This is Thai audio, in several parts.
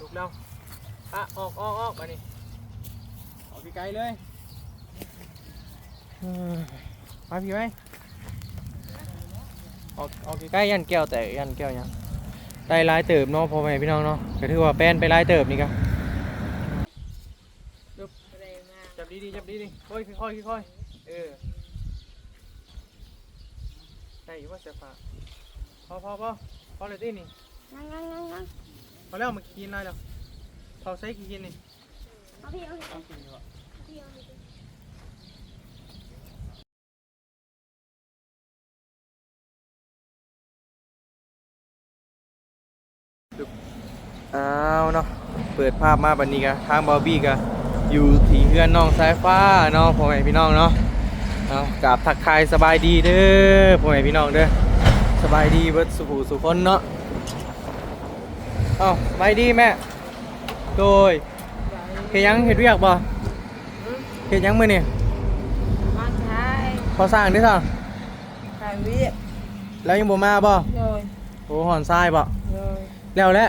ลุกแล้วอะออกออกออกมานี่ออกไกลๆเลยอืมมาพี่ไหมออกออกใกล้ๆยันแก้วแต่ยันแก้วยังได้หลายเติบเนาะพ่อแม่พี่น้องเนาะก็ถือว่าแป้นไปหลายเติบนี่ครับแรงมากจับดีๆจับดีๆค่อยๆค่อยๆค่อยๆเออได้อยู่ว่าเสียฟ้าพอพอพอพอเลยที่นี่นั่งนั่งนั่งนั่ง พอแล้วมากินได้แล้วเขาใช้กินนี่เอาพี่เอาพี่เอากินาพี่เอาพี่อ้าวเนาะเปิดภาพมาบันนี้กะทางบอบบี้กะอยู่ที่เฮือนน้องสายฟ้าเนาะพ่อแม่พี่น้องเนาะเอากราบทักทายสบายดีเด้อพ่อแม่พี่น้องเด้อสบายดีเบิดสุขสุขคนเนาะ เอ้าสบายดีแม่ โดยเฮ็ดหยังเฮ็ดเวียกบ่เฮ็ดหยังมื้อนี่มาใช้พอสร้างได้ซะใช้วิแล้วยังบ่มาบ่เลยโอ้หอนทรายบ่เลยแล้วแหละ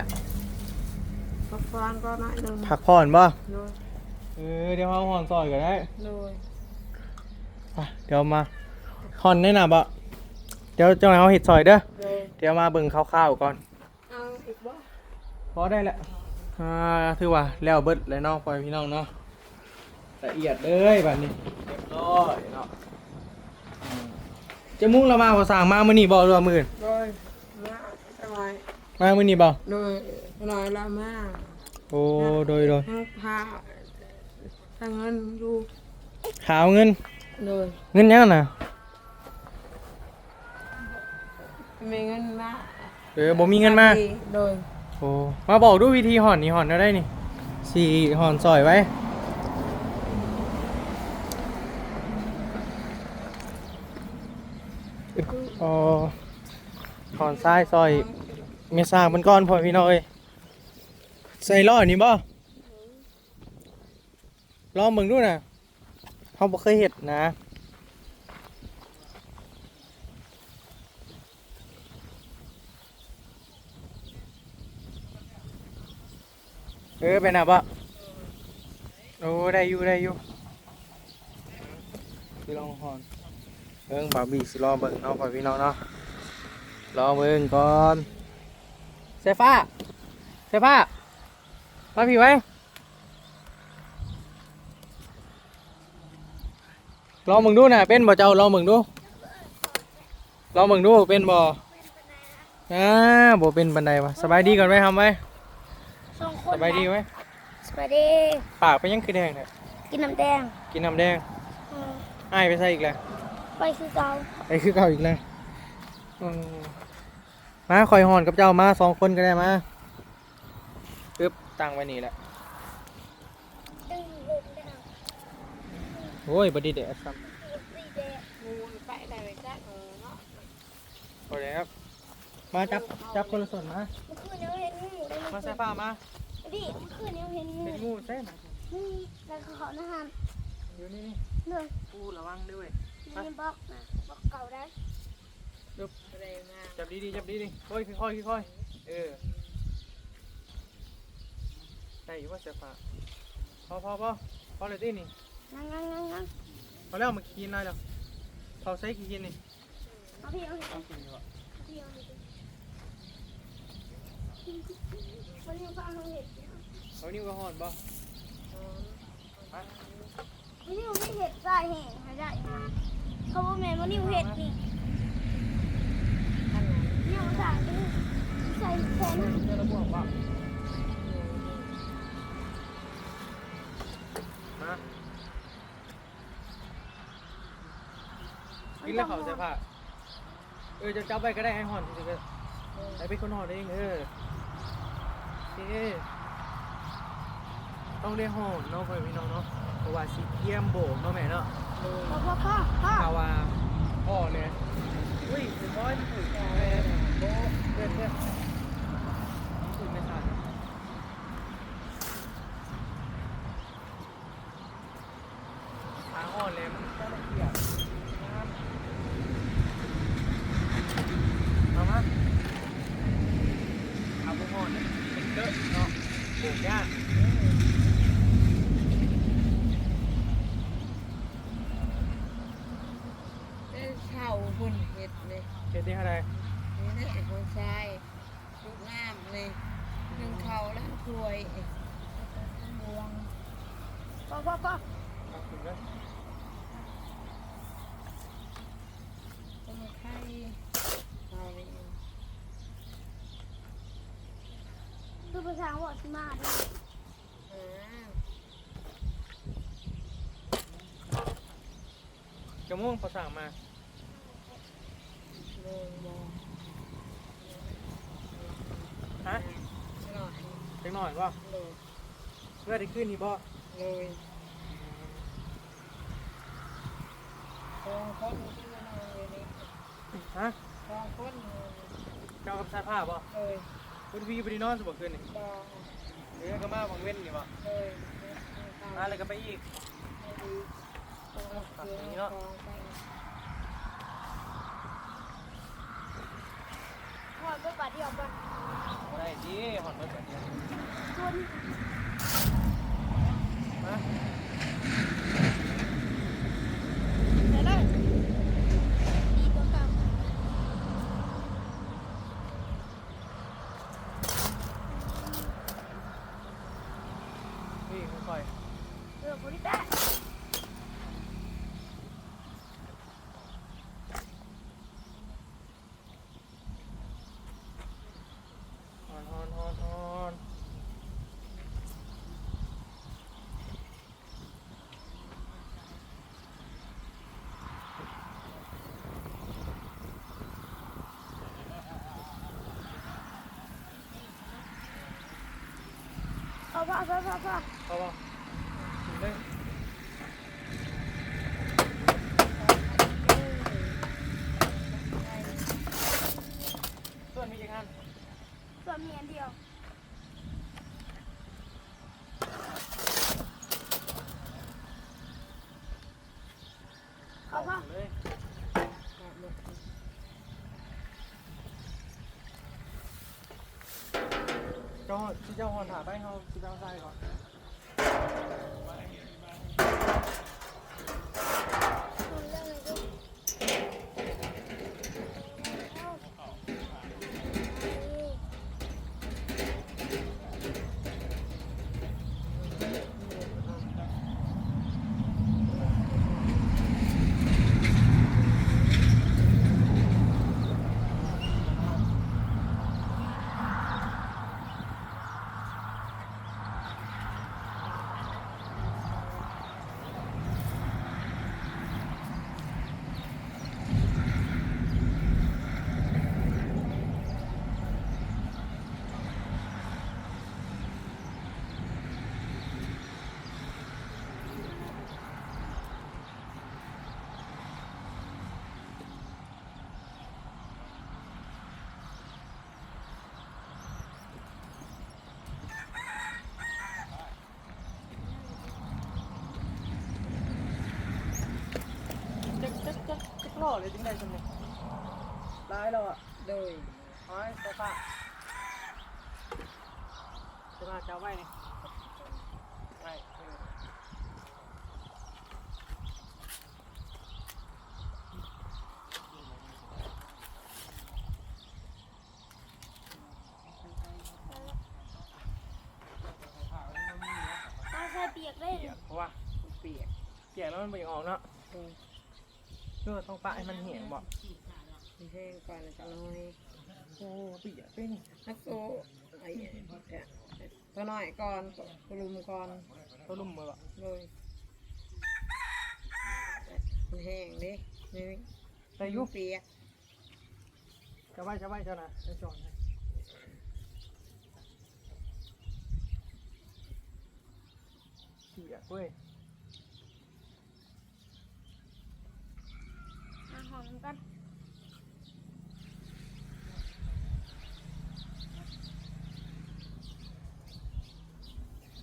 ก็ฟังก็น้อยหนึ่งพักผ่อนบ่เลยเออเดี๋ยวเอาหอนซอยก็ได้เลยไปเดี๋ยวมาหอนแน่น่ะบ่เดี๋ยวจังไดเอาเฮ็ดซอยเด้อเลยเดี๋ยวมาเบิ่งคร่าวๆก่อนเอาอีกบ่พ อได้แล้วอ่าถือว่าแล้วเบิดแล้วเนาะพ่อพี่น้องเนาะละเอียดเลยบัดนี้เรียบร้อยเนาะอืมจะมุ่งเรามาพอสร้างมามื้อนี้บ่หรือว่ามื้ออื่นเลยมาทำไมมามื้อนี้บ่เลยหน่อยละมาโอ้โดยโดยทั้งพาทั้งเงินอยู่ขาวเงินเลยเงินยังน่ะมีเงินมาเออบ่มีเงินมาเลย โอ้มาบอกดูวิธีห่อนนี่ห่อนได้นี่สี่ห่อนซอยไว้ออห่อนซ้ายซอยเมสางมันก้อนพอพี่น้อยใส่ล้อนี่บ่ลองเบิ่งดูนะเขาบ่เคยเห็ดนะ เออเป็นอะบ่โอ้ได้อยู่ได้อยู่สิลองหอนเบิ่งบาบีสิรอเบิ่งเนาะพอพี่น้องเนาะรอเบิ่งก่อนเซฟ้าเซฟ้ามาพี่ไว้ลองมึงดูนะเป็นบ่เจ้าลองมึงดูลองมึงดูเป็นบ่อ่าบ่เป็นบันไดวะสบายดีก่อนไหมทำไว้ องคสนบายดีไหมสบายดีปากไปยังคือแดงเนี่ยกินน้ำแดง กินน้ำแดงอืมอ้ายไปใส่อีกแล้วไปคือเก่าไอ้คือเก่าอีกแล้วอืมมาคอยหอนกับเจ้ามาสองคนก็ได้มาปึ๊บตั้งไว้นี่แหละโอ้ยบดีเดะซ้งูไปไหนไปจ้าเออเนาะำโอเคครับ มาจับจับคนละส่วนมาเมื่อคืนยังเห็นงูเลยมาใส่ผ้ามา ดิเมื่อคืนยังเห็นงูเป็นงูใช่ไหมนี่แล้วก็เขานะฮะอยู่นี่เลยปูระวังด้วยนี่บล็อกนะบล็อกเก่าได้ดูแรงมากจับดีๆจับดีๆค่อยๆค่อยๆค่อยๆเออได้อยู่ว่าเสียฟ้าพอพอพอพอเลยที่นี่นั่งนั่งนั่งนั่งพอแล้วมากินได้แล้วเขาใช้กินนี่เอาพี่เอาพี่เอากินดีกว่าพี่เอาพี่ วันนี้ฟังเขาเห็ดเอานิ้วก็หอนบ่วันนี้ไม่เห็ดใส่แห้งหายได้นะเขาบอกแม่วันนี้เห็ดนี่เนี่ยมันใส่ใส่แทนเจอระบวกบ่มากินแล้วเขาใส่ผ้าเออจะจับไปก็ได้ให้หอนสิก็ไอ้เป็นคนหอนเองเออโอเค ต้องได้หอนเนาะเพื่อนพี่น้องเนาะเพราะว่าสิเยี่ยมโบกเนาะแม่เนาะพ่อพ่อพ่อพ่อข่าวว่าพ่อเนี่ยอุ้ยเป็นบอยอุ้ยแม่โบะเพื่อนเพื่อนอุ้ยไม่ทันทางอ่อนเลยมันก็ละเอียดเอามาเอาไปห่อนเป็นเยอะเนาะ ปลูกยาก ได้เข่าคนเห็ดเลย เฮ็ดได้เท่าไหร่ นี่นะไอ้คนชายลูกน้ำเลยหนึ่งเข่าล้างถ้วยไอ้บวง พ่อพ่อพ่อ เอาขึ้นเลย ต้มไข่เอาเลย คือภาษาว่าสิมาด้วยอ่าจะม่วงเขาสั่งมาลงบอฮะหน่อยจังหน่อยบ่เลยเพื่อได้ขึ้นนี่บ่เลยสองคนที่มานอนอยู่นี่ฮะสองคนเจ้ากับชายผ้าบ่เลย คุณวีบ่ได้นอนสบ่คืนนี่บอเดี๋ยวก็มาบังเว้นนี่บ่เลยมาแล้วก็ไปอีกพ่อก็ปาเดียวกันได้ดีหอนเบิดแบบนี้ชวนมา เดี๋ยวเลยดีกว่าเก่า นี่ค่อย เออคนที่แป๊ะ ๆฮอนฮอนฮอนฮอน เอาพ่อพ่อพ่อพ่อ เอาบ่ขึ้นเลยส่วนมีจังอัน ส่วนมีอันเดียวเอาพ่อ เลย เจ้าที่เจ้าหอนถาไปเฮาสิเจ้าใส่ก่อน คุณเรื่องอะไรก็จักจักจักจักล่อ เลยจังได้จังเลยร้ายแล้วอะโดยเอาไว้โซฟาโซฟาจะเอาไว้นี่ไว้เออตาใส่เปียกได้เปียกเพราะว่าเปียกเปียกแล้วมันไม่ออกเนาะ โดยเพื่อต้องปะให้มันเหี่ยงบอกมีแห้งก่อนแล้วก็น้อยโอ้เปียกเป็นฮักโซไอ้เนี่ยตัวน้อยก่อนตัวลุมก่อนตัวลุ่มมือบอกเลยมันแห้งดินี่แต่ยุบเปียกจะไว้จะไว้เจ้านะจะจอนให้เปียกเว้ย อาหอมกัน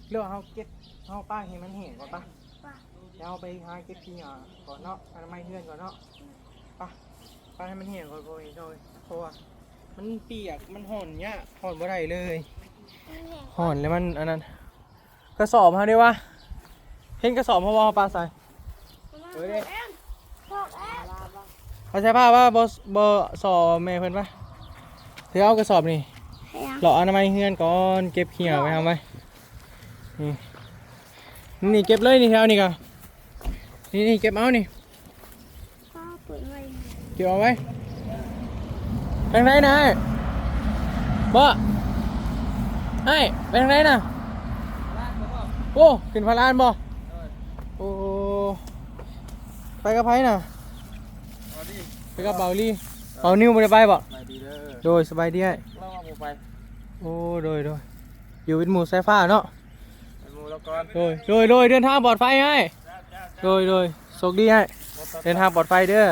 เรื่องเขาเก็บเขาป้าให้มันเหี่ยงก่อนปะป่ะแล้วเอาไปหาเก็บขี้หยาก่อนเนาะอนามัยเลื่อนก่อนเนาะไปะไปให้มันเหี่ยงก่อนโอยโดยเพราะว่ามันเปียกมันห่อนเนี่ยห่อนบ่ได้เลยโมันแห้งห่อนแล้วมันอันนั้นกระสอบมาได้วะเห็นกระสอบเพราะว่าเอาปลาใส่เฮ้ยเองพอกเองเขาใช้ผ้าว่าบอบสอบแม่เพิ่นปะถือเอากระสอบนี่ให้ยังหล่ออนามัยเฮือนก่อนเก็บเหี่ยวไปทำไว้ นี่นี่เก็บเลยนี่แถวนี่ก็นี่นี่เก็บเอานี่พ่อเปิดไว้เก็บเอาไว้ไปทางไหนนะไอ้บ่ไอ้ไปทางไหนนะโอ้ขึ้นพารานบ่โอ้ไปกับไผน่ะไปกับเบาลี่เบานิ้วบ่ได้ไปบ่ไปดีเด้อโดยสบายดีไอ้เล่าว่าบ่ไปโอ้โดยโดยอยู่เป็นหมู่สายฟ้าเนาะ โดยโดยโดยเดินทางปลอดภัยให้โดยโดยโชคดีให้เดินทางปลอดภัยเด้อ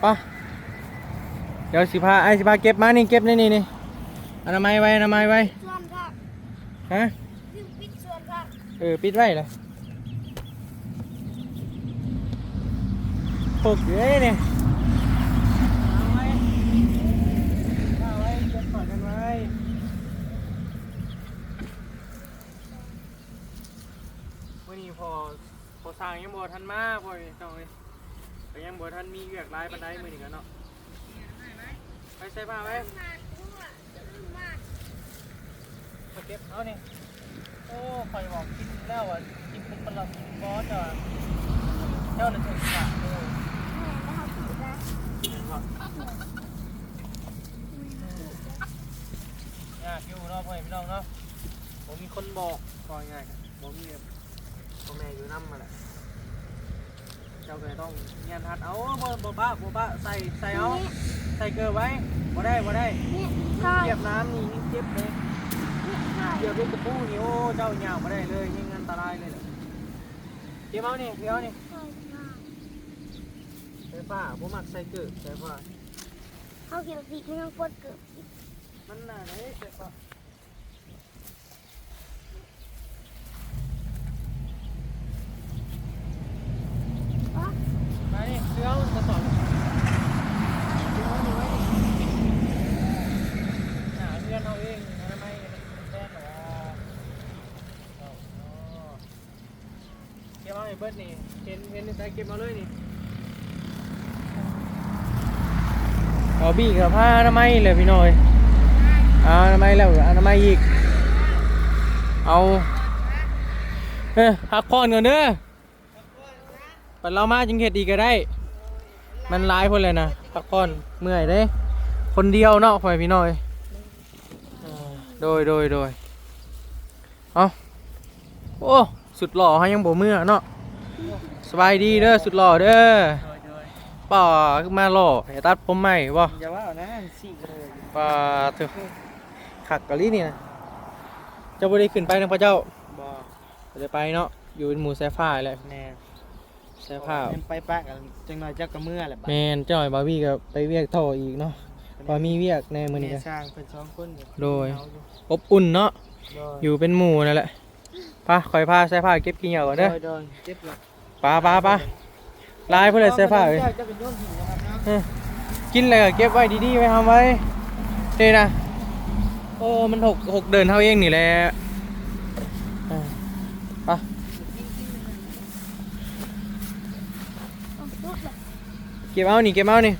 ไปะเดี๋ยวสิพาไอ้สิพาเก็บมานี่เก็บนี่นี่นี่อนามัยไว้อนามัยไว้ส่วนผักฮะซึ่งปิดส่วนผักเออปิดไว้เลยปกอยู่เลยเนี่ยเอาไว้เอาไว้เก็บก่อนกันไว้ วันนี้พอพอส ร้างยังบ่ทันมาพอนี่เจ้าเอ้ยก็ยังบ่ทันมีเวียกหลายปานใดมื้อนี้กันเนาะไปใส่ผ้าไว้มาทั่วมามาเก็บเอานี่โอ้คอยบอกกินแล้วอะกินเป็นปลากินบอสอะเจ้าน่ะถึงกะเออแม่ไม่เอาผิดนะยากอยู่เนาะพ่อแม่พี่น้องเนาะผมมีคนบอกก่อนง่ายๆผมมีแบบพ่อแม่อยู่นำมาแหละ เจ้าก็เลยต้องเงียนทัดเอาบ่บ่บ้าบ่บ้าใส่ใส่เอาใส่เกลือไว้บ่ได้บ่ได้นี่ใช่เหยียบน้ำนี่ยิ่งเจ็บเลยนี่ใช่เหยียบลูกกระปูนี่โอ้เจ้าหยาบมาได้เลยยิ่งอันตรายเลยแหละเก็บเอานี่เก็บเอานี่ใช่มากใส่ผ้าผมมักใส่เกลือใส่ผ้าเขาเขียนสีมันยังปวดเกือบมันน่ะไหนใส่ผ้า วะมานี่เสื้อเอากระสอบเสื้อนี่ไว้ดิหาเพื่อนเอาเองอนามัยมันแน่นหรอเอาเอาเก็บเอาไอ้เบิร์ดนี่เห็นเห็นใส่เก็บเอาเลยนี่เอบี้กับผ้าอนามัยเลยพี่น้อยอาอนามัยแล้วอนามัยอีก เอา เอ้ยพักผ่อนก่อนเด้อ ปัดเรามาจึงเห็ดอีกก็ได้ มันหลายคนเลยนะพักผ่อนเมื่อยเด้ คนเดียวเนาะพ่อแม่พี่น้อยอ่าโดยโดยโดยเอาโอ้ สุดหล่อให้ยังบ่เมื่อเนาะสบายดีเด้อสุดหล่อเด้อป่ามาหล่อให้ตัดผมใหม่บ่อย่าว่านะสิเลยป่าเถอะขักกะลี่นี่นะเจ้าบ่ได้ขึ้นไปนะพระเจ้าบ่บ่ได้ไปเนาะอยู่เป็นหมู่สายฟ้าแหละแน่ สายฟ้าแม่นไปปะกันจังหน่อยจักกระเมื่อแหละบัดแม่นเจ้าไอ้บาร์บี้ก็ไปเวียกท่ออีกเนาะบ่มีเวียกในมื้อนี้แม่ก็สร้างเพิ่นสองคนอยู่โดย เอาอยู่อบอุ่นเนาะโดยอยู่เป็นหมู่นั่นแหละไป้าคอยพาสายฟ้าเก็บขี้เหนียวก่อนเด้อโดยโดยเจ็บเลยป้าป้าป้าลายเพิ่นเลยสายฟ้าเอ้ย จะเป็นโยนหินนะครับเนาะกินเลยก็เก็บไว้ดีๆไว้ทำไว้นี่นะโอ้มันหกหกเดินเท่าเองนี่แหละอ่าไป เอาลูกแบบ เก็บเอานี่เก็บเอานี่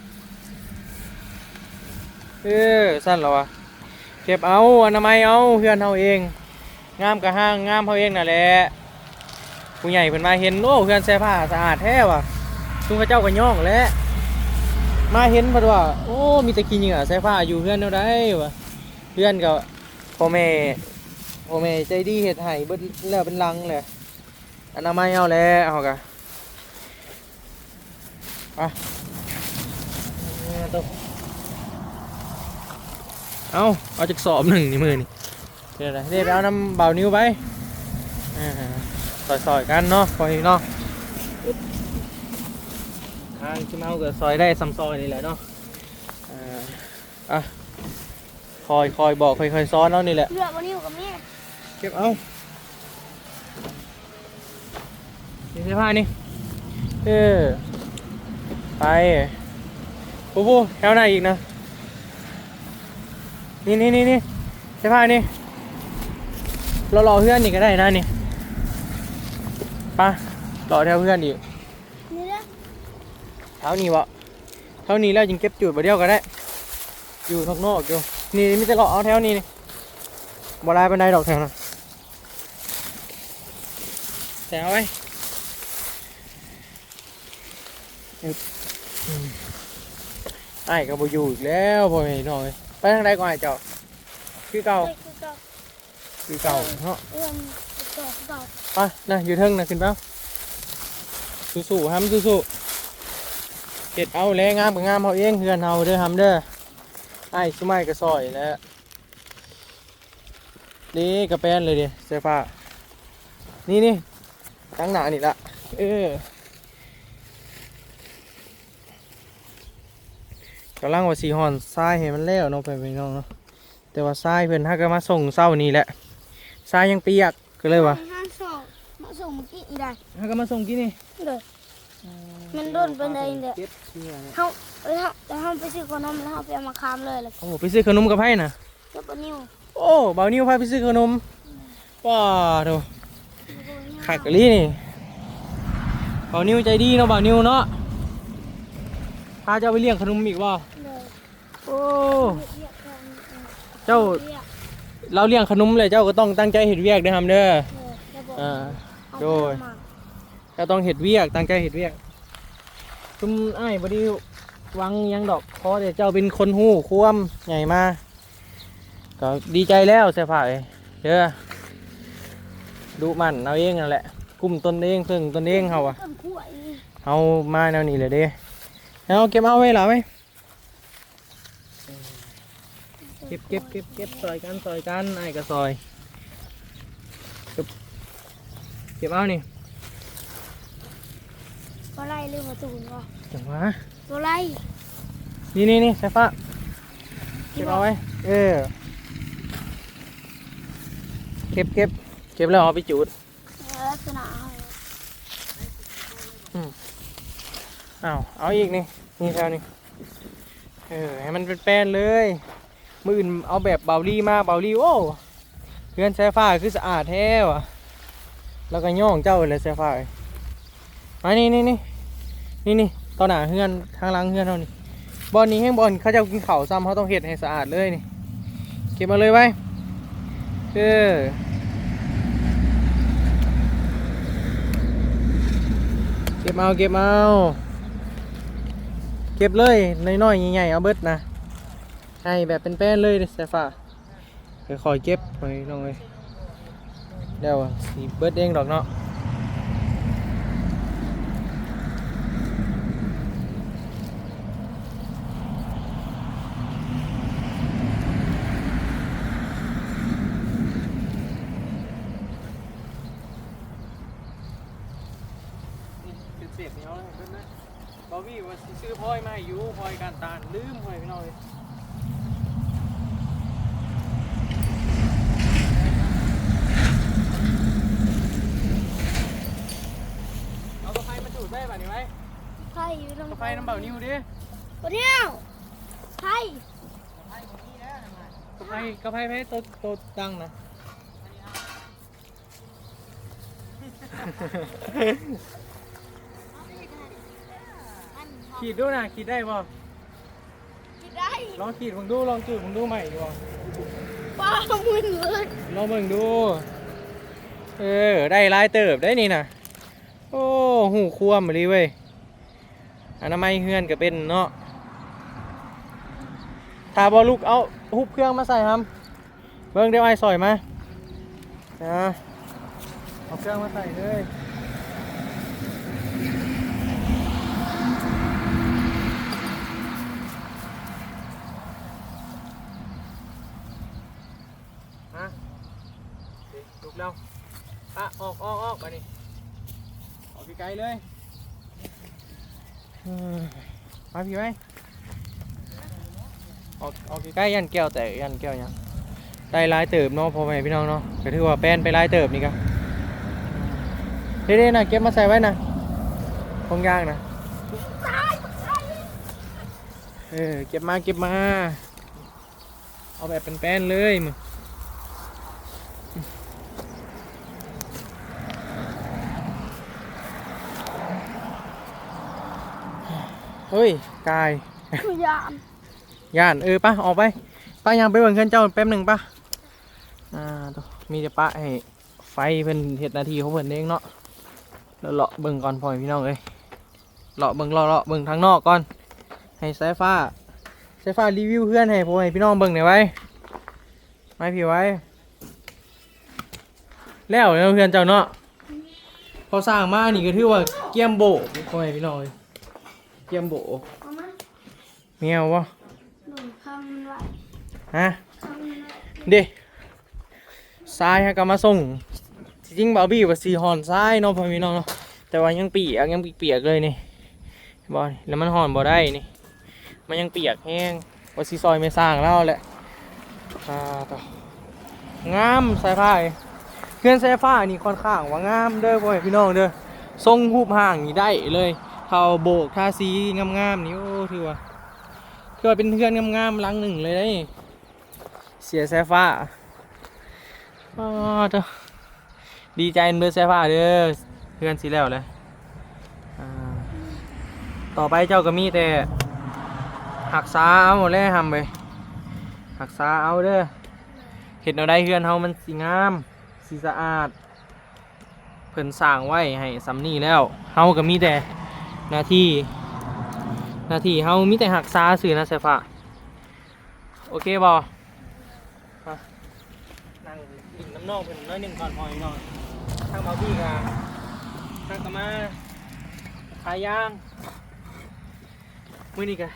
เออสั้นหรอวะเก็บเอาอนามัยเอาเพื่อนเฮาเองงามกระห้างงามเฮาเองนั่นแหละผู้ใหญ่เพิ่นมาเห็นโอ้เพื่อนแซ่ผ้าสะอาดแท้ว่ะซุงเขาเจ้าก็ย่องแล้วมาเห็นพิ่นว่าโอ้มีต่ขี้เหงื่อแซ่ผ้าอยู่เพื่อนเท่าใดวะเพื่อนก็พ่อแม่พ่อแม่ใจดีเฮ็ดให้เบิดแล้วเป็นลังเลยอนามัยเอาแล้วเฮาก็ไป อาเอาเอาจากสอบหนึ่งนี่มือนี่เดี๋ยวนะเดี๋ยวไปเอาน้ำเบานิ้วไปอ่าซอยๆกันเนาะซอยเนาะอึ๊บทางที่เมาก็ซอยได้ซ้ำซอยนี่แหละเนาะอ่าอะคอยคอยบอกคอยคอยซ้อนเอานี่แหละเลือกวันนี้อยู่กับแม่เก็บเอานี่เสื้อผ้านี่เออไป ปูปูแถวไหนอีกนะ นี่นี่นี่นี่ใช่ป่ะนี่ เรารอเพื่อนนี่ก็ได้นะนี่ไปะรอแถวเพื่อนอีกนี่นะเท่านี้วะเท่านี้แล้วยังเก็บจุดมาเดียวก็ได้ อยู่นอกนอกๆอยู่ นี่ไมแต่จะรอเอาแถวนี้นี่บ่ลายบันไดดอกแถวนั้นแต่เอาไว้อึ๊บอืม ไอ้ก็บ่อยู่อีกแล้วพ่อแม่พี่น้องเอ้ยไปทางใดก่อนไอ้เจ้าคือเก่าไปคือเก่าคือเก่าเนาะเอื้อมเก่าเก่าไปนะอยู่เทิงนะขึ้นเป้าสู้ๆห้ำสู้ๆเก็ดเอาแลงามกับงามเอาเองเฮือนเฮาเด้อห้ำเด้อไอ้สุไม้ก็ซอยแล้วนี่กระแปนเลยดิเสื้อผ้านี่นี่ตั้งหนานี่ละเออ กำลังว่าสีหอนทรายให้มันแล้วเนาะไปพี่น้องเนาะแต่ว่าทรายเพิ่นถ้าก็มาส่งเศร้านี่แหละทรายยังเปียกก็เลยว่าห้าสองมาส่งเมื่อกี้อีได้ถ้าก็มาส่งกี่นี่เลยมันโดนไปเลยเด้เก็บเชื่อเนี่ยเขาเอ้ยเขาแล้วเขาไปซื้อขนมแล้วเขาไปเอามาคามเลยเลยโอ้ไปซื้อขนมกับไพ่น่ะกับปะนิวโอ้เบานิ้วพาไปซื้อขนมว้าดูขักกะลี่นี่เบานิ้วใจดีเนาะเบานิ้วเนาะพาเจ้าไปเลี้ยงขนมอีกว่าเลย โอ้เรียกกันเจ้าเรียกเราเลี้ยงขนมเลยเจ้าก็ต้องตั้งใจเห็ดเวียกเด้อฮัมเด้อเลยจะบอกอ่าเอาโดยมาเจ้าต้องเห็ดเวียกตั้งใจเห็ดเวียกซุมอ้ายบดีหวังหยังดอกเพราะแต่เจ้าเป็นคนหู้ควมใหญ่มาก็ดีใจแล้วเสียผ่าเอ้ยเด้อดูมันเอาเองนั่นแหละกุ้มตนเองเพิ่งตนเองเขาอะต้นกล้วยนี่เอามาแนวนี้เลยเด้เอาเก็บเอาไว้หล่ะไว้ เก็บเก็บเก็บเก็บซอยกันซอยกันไอ้ายก็ซอยเก็บเก็บเอานี่ก็ไล่เรื่องประตูนก็จังหวะก็ไล่นี่นี่นี่ใช่ฟ้าเก็บเอาไว้เออเก็บเก็บเก็บแล้วเอาไปจุดลักษณะให้อ้าวเอาอีกนี่นี่แถวนี้เออให้มันเป็นแป้นเลย มืออื่นเอาแบบเบาลี่มาเบาลี่โอ้เพื่อนใช้ฟ้าคือสะอาดแท้ว่ะแล้วก็ย่องเจ้าเลยใช้ฟ้ามานี่นี่นี่นี่นี่ตอนหนาเฮือนทางหลังเฮือนเรานี่บอลนี้ให้บอลเขาจะเอากินเข้าซ้ำเขาต้องเห็ดให้สะอาดเลยนี่เก็บมาเลยไว้เออเก็บเอาเก็บเอาเก็บเลยน้อยๆใหญ่ๆเอาเบิดนะ ให้แบบเป็นแป้นเลยเซฟ้าค่อยๆเก็บไปน้องเลยเดี๋ยวสีเบิร์ดเองดอกเนาะเป็นเศษเหนียวเลยเพิ่อนนะบอวี่ว่าซื้อพลอยมาให้อยู่พลอยการตานลืมพลอยพี่น้อยเอากระ ไฟมาจูดได้ป่ะนี่ไหมไผ่อยู่ตรงกระไฟน้ำเบานิ้วดิคนเดียวไผ่กระไฟกระไฟให้ตัวตัวดังนะขีดดูนะขีดได้ป่ะกินได้ลองขีดมึงดูลองจูดมึงดูใหม่ดูป่ะป้ามึนเลยลองเบิ่งดู เออ ได้หลายเติบได้นี่นะ โอ้หูควมมาลีเว้ยอนามัยเฮือนก็เป็นเนาะถ้าบอลูกเอาหุบเครื่องมาใส่ครับเบิ้งเดี๋ยวไอ้สอยมานะเอาเครื่องมาใส่เลยฮะลุกแล้วอะออกออกออกมานี่ออกไกลๆ เลยอืมมาพี่ไว้ออกออกใกล้ๆยันแก้วแต่ยันแก้วยังได้หลายเติบเนาะพ่อแม่พี่น้องเนาะก็ถือว่าแป้นไปหลายเติบนี่ครับเด้ๆนะเก็บมาใส่ไว้นะคงยากนะเออเก็บมาเก็บมา เอาแบบเป็นแป้นๆเลยมึง เฮ้ยกายคือยามย่านเออปะออกไปป้ายังไปเบิ่งเครื่องเจ้าแป๊บหนึ่งปะอ่าตัวมีแต่ป้าให้ไฟเพิ่นเฮ็ดหนาทีของเพิ่นเองเนาะแล้วเลาะเบิ่งก่อนพ่อแม่พี่น้องเอ้ยเลาะเบิ่งเลาะเลาะเบิ่งทางนอกก่อน ให้สายฟ้าสายฟ้ารีวิวเพื่อนให้พ่อแม่พี่น้องเบิ่งหน่อยไว้ไว้พี่ไว้ แล้วเนาะเพื่อนเจ้าเนาะพอสร้างมานี่ก็ถือว่าเกียมโบกพ่อแม่พี่น้องเอ้ย เกียมโบกเอามาเมียววะหนุนข้างมันไว้ฮะข้างมันไว้เด้ทรายฮะก็มาส่งจริงๆบาร์บี้ว่าสีหอนทรายเนาะพ่อพี่น้องเนาะแต่ว่ายังเปียกยังเปียกๆเลยนี่บอแล้วมันหอนบ่ได้นี่ มันยังเปียกแห้งว่าสีซอยไม่สร้างแล้วแหละอ่าต่องามสายผ้าเอ้ยเพื่อนสายฟ้านี่ค่อนข้างว่างามเด้อพ่อพี่น้องเด้อทรงรูปห่างนี่ได้เลย เขาโบกทาสีงามๆนี่โอ้ถือว่าถือว่าเป็นเพื่อนงามๆลังหนึ่งเลยได้เสียแซฟ้าอ๋อเด้อดีใจเบอร์แซฟ้าเด้อเพื่อนสิแล้วเลยต่อไปเจ้าก็มีแต่หักษาเอาหมดเลยทำไปหักษาเอาเด้อเห็ดเอาได้เพื่อนเฮามันสีงามสีสะอาดเพิ่นสร้างไว้ให้สำนีแล้วเฮาก็มีแต่ หน้าที่หน้าที่เฮามีแต่หักษาสื่อนะแซฟ้าโอเคบอนั่งกินน้ำนองเพิ่นน้อยหนึ่งก่อนพออีกหน่อยทางเบาบี้กะทางกมาขายย่างมื้อนี้กะ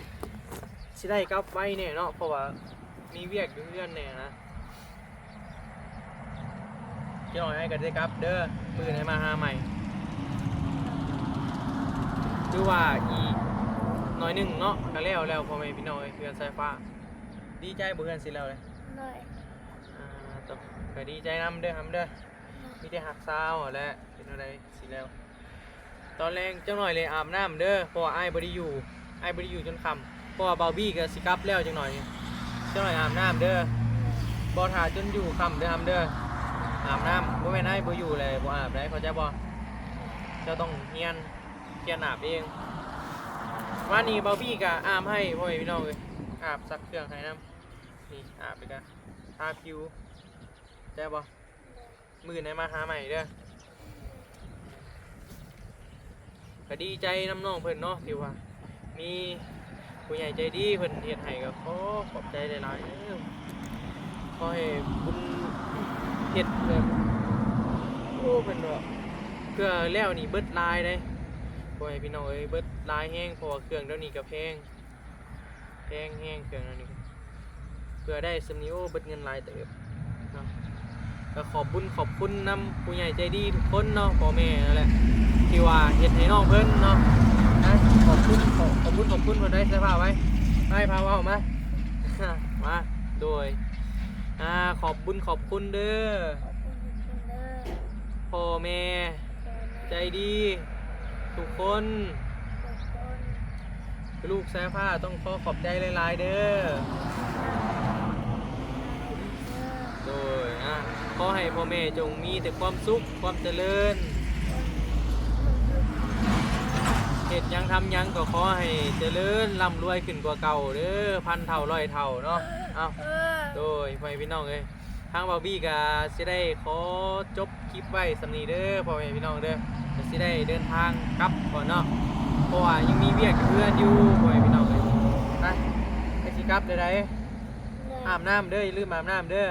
สิได้กลับไว้แน่ยเนาะเพราะว่ามีเวียกอยู่เรือนแน่นะเจ้าหน่อยให้กันได้กลับเด้อมือไหนมาหาใหม่ คือว่าอีกหน่อยหนึงเนาะก็แล้วแล้วพ่อแม่พี่น้องเอ้ยเพื่อนสายฟ้า ดีใจบ่เพื่อนสิแล้วเลยเลยอ่าตบก็ดีใจนำเด้อครับเด้อมีแต่หักซาวแหละเป็นอะไรสิแล้ว ตอนแรงเจ้าหน่อยเลยอาบน้ำเด้อเพราะว่าไอ้ายบริอยู่ไอ้ายบริอยู่จนค่ำเพราะว่าเบาบี้ก็สิกลับแล้วจังหน่อย เจ้าหน่อยอาบน้ำเด้อบอถาจนอยู่ค่ำเด้อครับเด้ออาบน้ำบ่แม่นไอ้ายบ่อยู่เลยบ่อาบได้เขาใจบ่เจ้าต้องเฮียน เฮียนาบเองวันนี้เบาบี้ก็อาบให้พ่อพี่น้องเลยอาบซักเครื่องให้น้ำนี่อาบไปกันทาผิวได้บ่มือไหนมาหาใหม่เด้อก็ดีใจน้ำน้องเพิ่นเนาะที่ว่า มีผู้ใหญ่ใจดีเพิ่นเฮ็ดให้ก็ขอขอบใจหลายๆเด้อขอให้บุญเฮ็ดแบบโอ้เพิ่นว่าเพื่อแล้วนี่เบิดลายได้ อให้พี่น้องเอ้ยเบิดลายแห้งเพราะว่าเครื่องเดี๋ยวนี้ก็แพงแพงแห้งเครื่องเดี๋ยวนี้เพื่อได้สำนิโอเบิดเงินหลายเติบเนาะก็ขอบบุญขอบคุณนำผู้ใหญ่ใจดีทุกคนเนาะพ่อแม่นั่นแหละที่ว่าเฮ็ดให้น้องเพิ่นเนาะนะขอบคุณขอขอบคุณขอบคุณเพิ่นได้เสื้อผ้าไว้ให้พาเว่ามามาโดยอ่าขอบบุญขอบคุณเด้อขอบคุณทุกคนเด้อพ่อแม่เจอใจนะดี ทุกคน ลูกแซ่ผ้าต้องขอขอบใจหลายๆเด้อโดยอะขอให้พ่อแม่จงมีแต่ความสุขความเจริญเหตุยังทำยังก็ขอให้เจริญร่ำรวยขึ้นกว่าเก่าเด้อพันเท่าร้อยเท่าเนาะเอาโดยพ่อแม่พี่น้องเอ้ยทางบาร์บี้ก็สิได้ขอจบคลิปไว้สำนีเด้อพ่อแม่พี่น้องเด้อ สิได้เดินทางกลับก่อนเนาะเพราะว่ายังมีเวียกกับเพื่อนอยู่พ่อแม่พี่น้องเอ้ยนะไปสิกลับเด้อไดอาบน้ำเด้ออย่าลืมอาบน้ำเด้อ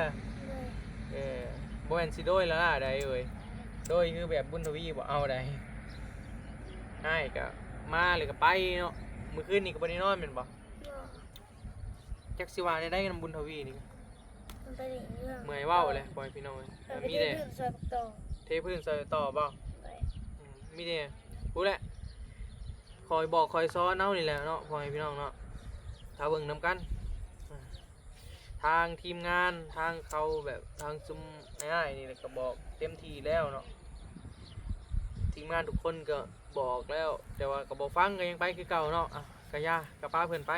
เออบ่แม่นสิโดยแล้วล่ะใดเอ่ยโดยคือแบบบุญทวีบ่เอาใดให้ก็มาเลยก็ไปเนาะมื้อคืนนี่ก็บ่ได้นอนแม่นบ่จักสิว่าได้ได้นำบุญทวีนี่มันเป็นอย่างนี้เมื่อยเว้าเลยปล่อยพี่น้องเอ้ยแต่มีไม่แต่ได้ดื่มซอยปักตองเทพื้นใส่ต่อบ่ไปอื มมีแต่พูดแหละคอยบอกคอยซ้อนเอานี่แหละเนาะพ่อแม่พี่น้องเนาะถ้าเบิ่งนํกัน ทางทีมงานทางเขาแบบทางซุมง่ายนี่แหละก็บอกเต็มทีแล้วเนาะทีมงานทุกคนก็บอกแล้ว แต่ว่าก็บอกฟังก็ยังไปคือเก่าเนาะอะกะยากะป้าเพื่อนไป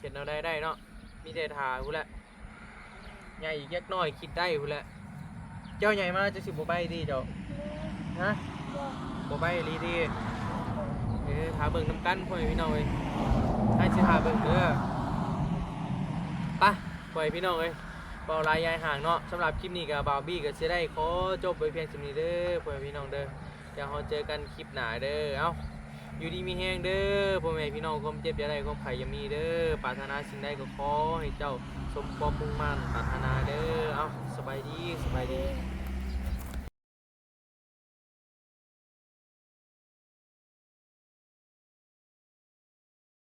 เห็นเอาได้ได้เนาะมีแต่ถากูแหละใหญ่อีกเล็กน้อยคิดได้พุ่นแหละเจ้าใหญ่มาจะสิบ่ใบดีเจ้าฮะ บอกบ่ใบอีดีเออหาเบิ่งน้ำกันพ่อพี่น้องเอ้ยให้สิหาเบิ่งเด้อไปพ่อแม่พี่น้องเอ้ยเบาลายยายห่างเนาะสำหรับคลิปนี้กับบาวบี้ก็สิได้ขอจบไว้เพียงสำนี้เด้อพ่อพี่น้องเด้อเดี๋ยวเราเจอกันคลิปหน้าเด้อเอ้าอยู่ดีมีแฮงเด้อพ่อแม่พี่น้องความเจ็บอย่าได้ความไข่อย่ามีเด้อปรารถนาสิ่งใดก็ขอให้เจ้าสมความมุ่งมั่นปรารถนาเด้อ เอ้าสบายดีสบายดี